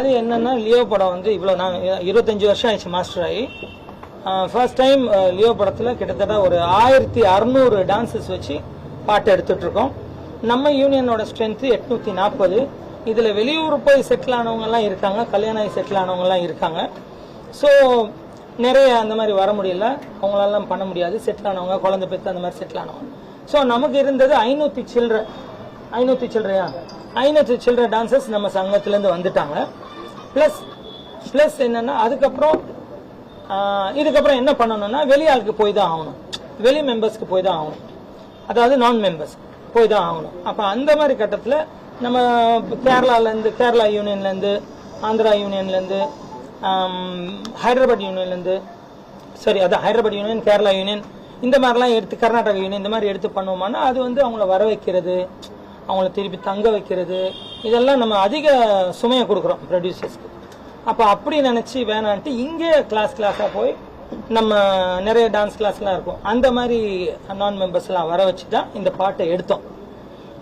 அது என்னன்னா லியோ படம் வந்து இவ்வளோ நான் இருபத்தஞ்சு வருஷம் ஆயிடுச்சு மாஸ்டர் ஆகி. ஃபர்ஸ்ட் டைம் லியோ படத்தில் கிட்டத்தட்ட ஒரு ஆயிரத்தி அறநூறு டான்ஸஸ் வச்சு பாட்டு எடுத்துட்ருக்கோம். நம்ம யூனியனோட ஸ்ட்ரென்த்து எட்நூத்தி நாற்பது இதில் வெளியூர் போய் செட்டில் ஆனவங்கலாம் இருக்காங்க கல்யாணம் ஆகி செட்டில் ஆனவங்கலாம் இருக்காங்க. ஸோ நிறைய அந்த மாதிரி வர முடியல. அவங்களெல்லாம் பண்ண முடியாது. செட்டில் ஆனவங்க குழந்தை பெற்று அந்த மாதிரி செட்டில் ஆனவங்க. ஸோ நமக்கு இருந்தது ஐநூற்றி சில்லற ஐநூற்றி சில்லறையா? ஐநூற்றி சில்லற டான்சர்ஸ் நம்ம சங்கத்துலேருந்து வந்துட்டாங்க. ப்ளஸ் ப்ளஸ் என்னன்னா அதுக்கப்புறம் இதுக்கப்புறம் என்ன பண்ணணும்னா வெளி ஆளுக்கு போய் தான் ஆகணும். வெளி மெம்பர்ஸ்க்கு போய் தான் ஆகணும். அதாவது நான் மெம்பர்ஸ் போய் தான் ஆகணும். அப்போ அந்த மாதிரி கட்டத்தில் நம்ம கேரளாலேருந்து கேரளா யூனியன்லேருந்து ஆந்திரா யூனியன்லேருந்து ஹைதராபாத் யூனியன்லேருந்து சரி அதான் ஹைதராபாத் யூனியன் கேரளா யூனியன் இந்த மாதிரிலாம் எடுத்து கர்நாடகா யூனியன் இந்த மாதிரி எடுத்து பண்ணுவோம்னா அது வந்து அவங்கள வர வைக்கிறது அவங்கள திருப்பி தங்க வைக்கிறது இதெல்லாம் நம்ம அதிக சுமையை கொடுக்குறோம் ப்ரொடியூசர்ஸ்க்கு அப்போ அப்படி நினச்சி வேணான்ட்டு இங்கே கிளாஸ் கிளாஸாக போய் நம்ம நிறைய டான்ஸ் கிளாஸ்லாம் இருக்கும். அந்த மாதிரி நான் மெம்பர்ஸ்லாம் வர வச்சு தான் இந்த பாட்டை எடுத்தோம்.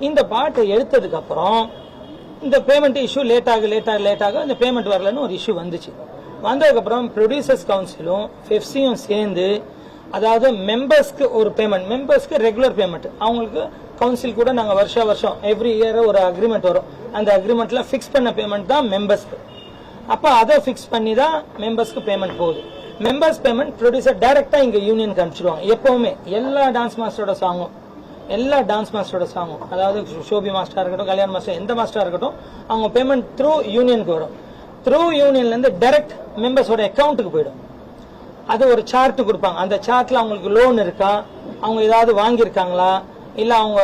இந்த பாட்டை எடுத்ததுக்கப்புறம் இந்த பேமெண்ட் இஷ்யூ லேட்டாக லேட்டாக லேட்டாக இந்த பேமெண்ட் வரலன்னு ஒரு இஷ்யூ வந்துச்சு. வந்ததுக்கப்புறம் ப்ரொடியூசர்ஸ் கவுன்சிலும் ஃபெஃப்சியும் சேர்ந்து அதாவது மெம்பர்ஸ்க்கு ஒரு பேமெண்ட் மெம்பர்ஸ்க்கு ரெகுலர் பேமெண்ட் அவங்களுக்கு கவுன்சில் கூட நாங்கள் வருஷா வருஷம் எவ்ரி இயர் ஒரு அக்ரிமெண்ட் வரும். அந்த அக்ரிமெண்ட்ல ஃபிக்ஸ் பண்ண பேமெண்ட் தான் மெம்பர்ஸ்க்கு அப்போ அதை ஃபிக்ஸ் பண்ணி தான் மெம்பர்ஸ்க்கு பேமெண்ட் போகுது. மெம்பர்ஸ் பேமெண்ட் ப்ரொடியூசர் டைரக்டா இங்கே யூனியன் அனுப்பிச்சிடுவாங்க எப்பவுமே எல்லா டான்ஸ் மாஸ்டரோட சாங்கும் எல்லா டான்ஸ் மாஸ்டரோட சாங்கும் அதாவது ஷோபி மாஸ்டராக இருக்கட்டும் கல்யாண் மாஸ்டர் எந்த மாஸ்டராக இருக்கட்டும் அவங்க பேமெண்ட் த்ரூ யூனியனுக்கு வரும். த்ரூ யூனியன்லேருந்து டைரக்ட் மெம்பர்ஸோட அக்கௌண்ட்டுக்கு போயிடும். அது ஒரு சார்ட் கொடுப்பாங்க. அந்த சார்ட்டில் அவங்களுக்கு லோன் இருக்கா? அவங்க ஏதாவது வாங்கியிருக்காங்களா? இல்லை அவங்க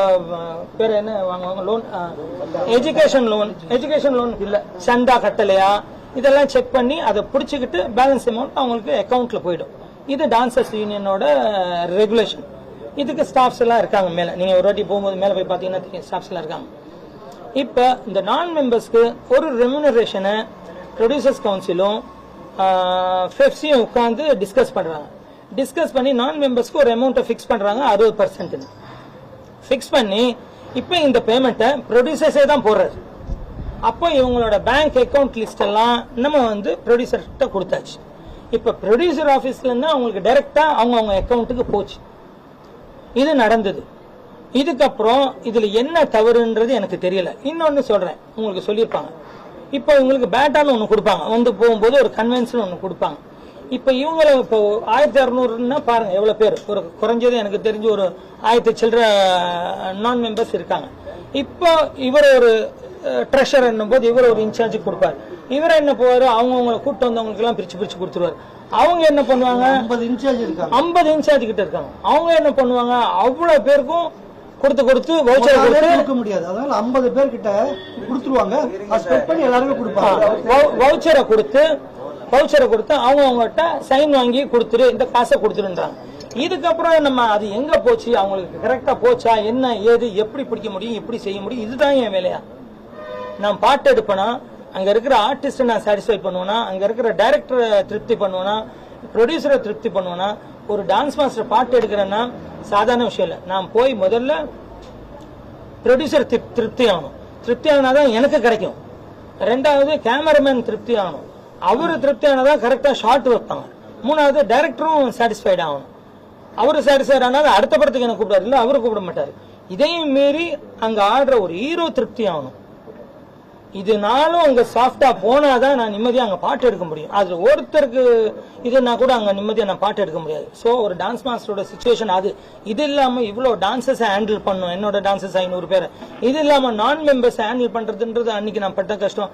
பேர் என்ன வாங்குவாங்க? Loan education loan education loan இல்லை. சந்தா கட்டலையா? இதெல்லாம் செக் பண்ணி அதை பிடிச்சிக்கிட்டு பேலன்ஸ் அமௌண்ட் அவங்களுக்கு அக்கௌண்ட்டில் போயிடும். இது டான்சர்ஸ் யூனியனோட ரெகுலேஷன் இதுக்கு ஸ்டாஃப்ஸ் எல்லாம் இருக்காங்க மேலே. நீங்கள் ஒரு வாட்டி போகும்போது மேலே போய் பார்த்தீங்கன்னா தெரியும் ஸ்டாஃப்ஸ் எல்லாம் இருக்காங்க. இப்போ இந்த நான் மெம்பர்ஸ்க்கு ஒரு ரெமுனரேஷனை ப்ரொடியூசர்ஸ் கவுன்சிலும் ஃபெஃப்சியும் உட்காந்து டிஸ்கஸ் பண்ணுறாங்க டிஸ்கஸ் பண்ணி நான் மெம்பர்ஸ்க்கு ஒரு அமௌண்ட்டை ஃபிக்ஸ் பண்ணுறாங்க அறுபது பர்சன்ட்னு ஃபிக்ஸ் பண்ணி இப்போ இந்த பேமெண்ட்டை ப்ரொடியூசர்ஸே தான் போடுறாரு. அப்போ இவங்களோட பேங்க் அக்கவுண்ட் லிஸ்ட் எல்லாம் நம்ம வந்து ப்ரொடியூசர்கிட்ட கொடுத்தாச்சு. இப்போ ப்ரொடியூசர் ஆஃபீஸ்லேருந்து அவங்களுக்கு டைரெக்டாக அவங்க அவங்க போச்சு. இது நடந்தது. இதுக்கப்புறம் இதில் என்ன தவறுன்றது எனக்கு தெரியல. இன்னொன்று சொல்கிறேன் உங்களுக்கு சொல்லியிருப்பாங்க. இப்போ இவங்களுக்கு பேட்டான்னு ஒன்று கொடுப்பாங்க. வந்து போகும்போது ஒரு கன்வென்ஷன் ஒன்று கொடுப்பாங்க. இப்போ இவங்கள இப்போ ஆயிரத்தி அறுநூறுன்னா பாருங்க எவ்வளவு பேர்? ஒரு குறைஞ்சது எனக்கு தெரிஞ்சு ஒரு ஆயிரத்தி சில்லற நான் மெம்பர்ஸ் இருக்காங்க. இப்போ இவர் ஒரு ட்ரெஷர் என்னும் போது இவர் ஒரு இன்சார்ஜ் கொடுப்பாரு. இவர் என்ன போவாரு அவங்கவுங்களை கூட்டு வந்தவங்களுக்கு எல்லாம் பிரிச்சு பிரிச்சு கொடுத்துருவாரு. அவங்க என்ன பண்ணுவாங்க? ஐம்பது இன்சார்ஜ் இருக்காங்க. ஐம்பது இன்சார்ஜ் கிட்ட இருக்காங்க. அவங்க என்ன பண்ணுவாங்க? அவ்வளவு பேருக்கும் கொடுத்து கொடுத்து வவுச்சர் கொடுக்க முடியாது. அதனால ஐம்பது பேர் கிட்ட கொடுத்துருவாங்க பண்ணி எல்லாருமே கொடுப்பாங்க. வவுச்சரை கொடுத்து பவுச்சரை கொடுத்து அவங்க அவங்ககிட்ட சைன் வாங்கி கொடுத்துரு இந்த காசை கொடுத்துருன்றாங்க. இதுக்கப்புறம் நம்ம அது எங்க போச்சு? அவங்களுக்கு கரெக்டா போச்சா? என்ன ஏது எப்படி பிடிக்க முடியும்? எப்படி செய்ய முடியும்? இதுதான் என் வேலையா? நான் பாட்டு எடுப்பேனா? அங்க இருக்கிற ஆர்டிஸ்ட நான் சாட்டிஸ்ஃபை பண்ணுவேனா? அங்க இருக்கிற டைரக்டரை திருப்தி பண்ணுவேனா? ப்ரொடியூசரை திருப்தி பண்ணுவேனா? ஒரு டான்ஸ் மாஸ்டர் பாட்டு எடுக்கிறேன்னா சாதாரண விஷயம் இல்லை. நான் போய் முதல்ல ப்ரொடியூசர் திருப்தி ஆகணும். திருப்தி ஆகினாதான் எனக்கு கிடைக்கும். ரெண்டாவது கேமராமேன் திருப்தி ஆகணும். அவரு திருப்தி ஆனதா கரெக்டா ஷார்ட் வைப்பாங்க. மூணாவது டைரக்டரும் சாட்டிஸ்ஃபைட் ஆகணும். அவரு சாட்டிஸ்ஃபைட் ஆனால் அடுத்த படத்துக்கு என்ன கூப்பிடாரு இல்லை அவரு கூப்பிட மாட்டாரு. இதையும் மீறி அங்க ஆடுற ஒரு ஹீரோ திருப்தி ஆகணும். இதனாலும் அங்க சாஃப்டா போனாதான் நான் நிம்மதியா அங்க பாட்டு எடுக்க முடியும். அது ஒருத்தருக்கு இதுனா கூட அங்க நிம்மதியா நான் பாட்டு எடுக்க முடியாது. சோ ஒரு டான்ஸ் மாஸ்டரோட சுச்சுவேஷன் அது. இது இல்லாம இவ்வளவு டான்சஸ் ஹேண்டில் பண்ணும். என்னோட டான்சஸ் ஐநூறு பேர். இது இல்லாம நான் மெம்பர்ஸ் ஹேண்டில் பண்றதுன்றது அன்னைக்கு நான் பட்ட கஷ்டம்.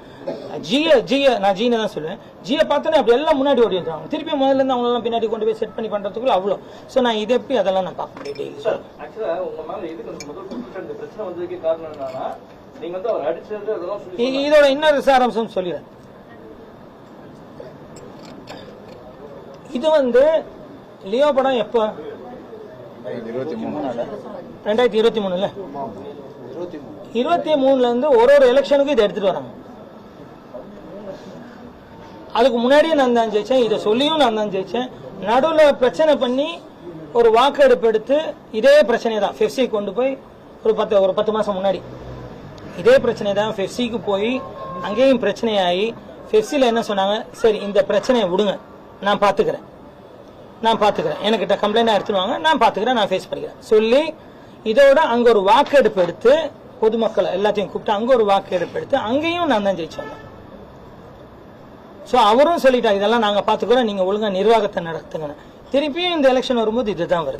ஜிய ஜிய நான் ஜீனை தான் சொல்லுவேன். ஜிய பார்த்தோன்னே அப்படி எல்லாம் முன்னாடி ஓடிடுறாங்க. திருப்பி முதல்ல இருந்து அவங்க எல்லாம் பின்னாடி கொண்டு போய் செட் பண்ணி பண்றதுக்குள்ள அவ்வளோ சோ நான் இது எப்படி அதெல்லாம் நான் பார்க்க முடியும் இதோட இன்னொரு சாராம்சம் சொல்லிடுறேன் இது வந்து லியோ படம் எப்போ? ரெண்டாயிரத்தி இருபத்தி மூணுல. இருபத்தி மூணுல இருந்து ஒரு ஒரு எலெக்ஷனுக்கும் இதை எடுத்துட்டு வராங்க. அதுக்கு முன்னாடியே நான் தான் ஜெயிச்சேன் இதை சொல்லியும் நான் தான் ஜெயிச்சேன். நடுவில் பிரச்சனை பண்ணி ஒரு வாக்கெடுப்பு எடுத்து இதே பிரச்சனை தான் ஃபெஃப்சி கொண்டு போய் ஒரு பத்து ஒரு பத்து மாசம் முன்னாடி. இதே பிரச்சனை தான் ஃபெஃப்சிக்கு போய் அங்கேயும் பிரச்சனையாகி ஃபெஃப்சியில் என்ன சொன்னாங்க? சரி இந்த பிரச்சனையை விடுங்க. நான் பார்த்துக்கிறேன் நான் பார்த்துக்கிறேன் எனக்கிட்ட கம்ப்ளைண்டாக எடுத்துருவாங்க நான் பார்த்துக்கிறேன் நான் ஃபேஸ் பண்ணிக்கிறேன். சொல்லி இதோட அங்கே ஒரு வாக்கெடுப்பு எடுத்து பொதுமக்களை எல்லாத்தையும் கூப்பிட்டு அங்கே ஒரு வாக்கெடுப்பு எடுத்து அங்கேயும் நான் தான் ஜெயிச்சு வந்தேன் ஸோ அவரும் சொல்லிட்டாங்க இதெல்லாம் நாங்கள் பார்த்துக்கிறோம் நீங்கள் ஒழுங்காக நிர்வாகத்தை நடத்துங்கன்னு. திருப்பியும் இந்த எலெக்ஷன் வரும்போது இதுதான் வருது.